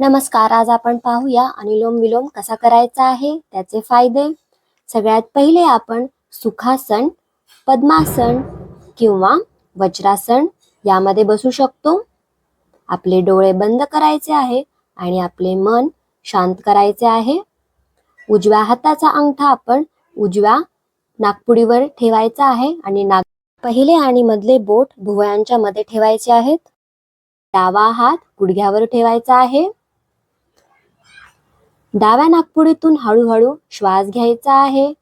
नमस्कार आज आपण पाहूया अनुलोम विलोम कसा करायचा आहे त्याचे फायदे. सगळ्यात पहिले आपण सुखासन पद्मासन किंवा वज्रासन यामध्ये बसू शकतो. आपले डोळे बंद करायचे आहे आणि आपले मन शांत करायचे आहे. उजव्या हाताचा अंगठा आपण उजव्या नागपुडीवर ठेवायचा आहे आणि नाग पहिले आणि मधले बोट भुवयांच्या मध्ये ठेवायचे आहेत. डावा हात गुडघ्यावर ठेवायचा आहे. डाव्या नागपुडीतून हळूहळू श्वास घ्यायचा आहे.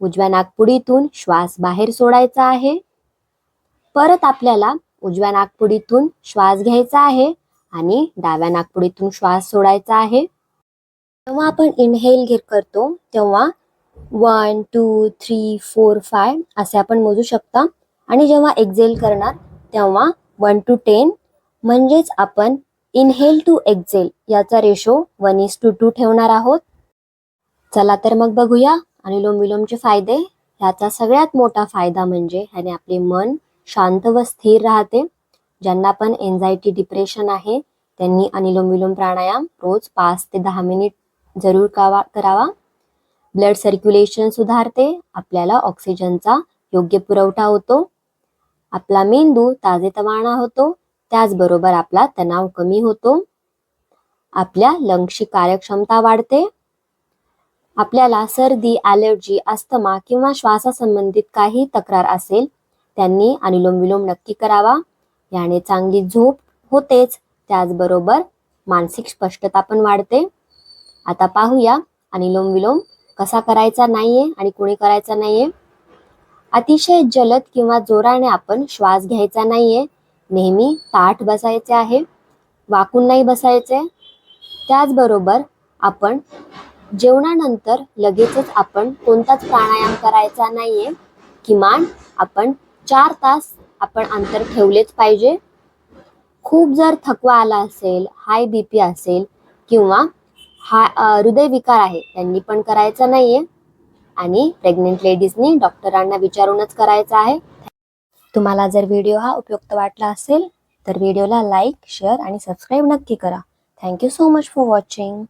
उजव्या नागपुडीतून श्वास बाहेर सोडायचा आहे. परत आपल्याला उजव्या नागपुडीतून श्वास घ्यायचा आहे आणि डाव्या नागपुडीतून श्वास सोडायचा आहे. जेव्हा आपण इनहेल घेत करतो तेव्हा one two three four five असे आपण मोजू शकता. आणि जेव्हा एक्झेल करणार तेव्हा वन टू टेन म्हणजेच आपण इनहेल टू एक्झेल याचा ratio one is to two ठेवणार आहोत. चला तर मग बघूया. अनुलोम विलोमचे फायदे. ह्याचा सगळ्यात मोठा फायदा म्हणजे ह्याने आपले मन शांत व स्थिर राहते. ज्यांना पण एन्झायटी डिप्रेशन आहे त्यांनी अनिलोम विलोम प्राणायाम रोज पाच ते दहा मिनिट जरूर कावा करावा. ब्लड सर्क्युलेशन सुधारते. आपल्याला ऑक्सिजनचा योग्य पुरवठा होतो. आपला मेंदू ताजेतवाणा होतो. त्याचबरोबर आपला तणाव कमी होतो. आपल्या लंगची कार्यक्षमता वाढते. आपल्याला सर्दी ॲलर्जी अस्थमा किंवा श्वासासंबंधित काही तक्रार असेल त्यांनी अनुलोम विलोम नक्की करावा. याने चांगली झोप होतेच. त्याचबरोबर मानसिक स्पष्टता पण वाढते. आता पाहूया अनुलोम विलोम कसा करायचा नाहीये आणि कुणी करायचा नाहीये. अतिशय जलद किंवा जोराने आपण श्वास घ्यायचा नाहीये. नेहमी ताठ बसायचे आहे वाकून नाही बसायचे. त्याचबरोबर आपण जेवणानंतर लगेचच आपण कोणताच प्राणायाम करायचा नाहीये. किमान आपण चार तास आपण अंतर ठेवलेच पाहिजे. खूप जर थकवा आला असेल हाय बी पी असेल किंवा हा हृदयविकार आहे त्यांनी पण करायचं नाहीये. आणि प्रेग्नेंट लेडीजनी डॉक्टरांना विचारूनच करायचं आहे. तुम्हाला जर व्हिडिओ हा उपयुक्त वाटला असेल तर व्हिडिओला लाईक शेअर आणि सबस्क्राईब नक्की करा. Thank you so much for watching